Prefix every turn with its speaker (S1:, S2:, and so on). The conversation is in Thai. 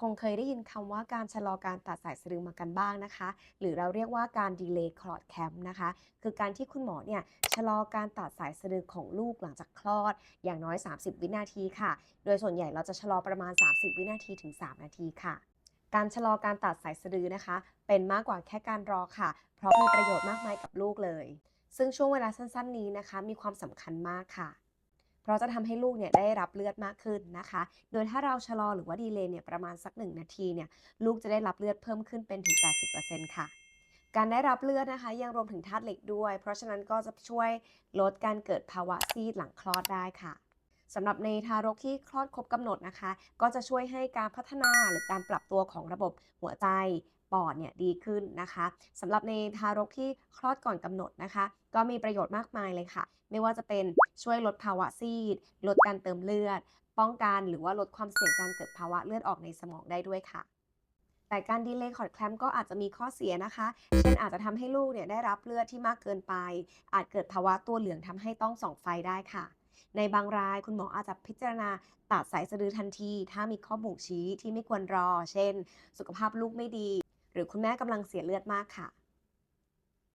S1: คงเคยได้ยินคำว่าการชะลอการตัดสายสะดือมากันบ้างนะคะ หรือเราเรียกว่าการ delay clot clamp นะคะ คือการที่คุณหมอเนี่ยชะลอการตัดสายสะดือของลูกหลังจากคลอด อย่างน้อย 30 วินาทีค่ะ โดยส่วนใหญ่เราจะชะลอประมาณ 30 วินาทีถึง 3 นาทีค่ะ การชะลอการตัดสายสะดือนะคะ เป็นมากกว่าแค่การรอค่ะ เพราะมีประโยชน์มากมายกับลูกเลย ซึ่งช่วงเวลาสั้น ๆ นี้นะคะ มีความสำคัญมากค่ะ เราจะทำให้ลูกเนี่ยได้รับเลือดมากขึ้นนะคะ โดยถ้าเราชะลอหรือว่าดีเลย์เนี่ยประมาณสัก 1 นาทีเนี่ยลูกจะได้รับเลือดเพิ่มขึ้นเป็นถึง 80%ค่ะการได้รับเลือดนะคะ ยังรวมถึงธาตุเหล็กด้วย เพราะฉะนั้นก็จะช่วยลดการเกิดภาวะซีดหลังคลอดได้ค่ะสำหรับในทารกที่คลอดครบกำหนดนะคะ ก็จะช่วยให้การพัฒนาหรือการปรับตัวของระบบหัวใจปอดเนี่ยดีขึ้นนะคะสำหรับในทารกที่คลอดก่อนกำหนดนะคะ ก็มีประโยชน์มากมายเลยค่ะ ไม่ว่าจะเป็น ช่วยลดภาวะซีด ลดการเติมเลือด ป้องกันหรือว่าลดความเสี่ยงการเกิดภาวะเลือดออกในสมองได้ด้วยค่ะ แต่การดีเลย์คอร์ดแคลมก็อาจจะมีข้อเสียนะคะ เช่นอาจจะทำให้ลูกเนี่ยได้รับเลือดที่มากเกินไป อาจเกิดภาวะตัวเหลืองทำให้ต้องส่องไฟได้ค่ะในบางรายคุณหมออาจจะพิจารณาตัดสายสะดือทันที ถ้ามีข้อบ่งชี้ที่ไม่ควรรอ เช่น สุขภาพลูกไม่ดี หรือคุณแม่กำลังเสียเลือดมากค่ะ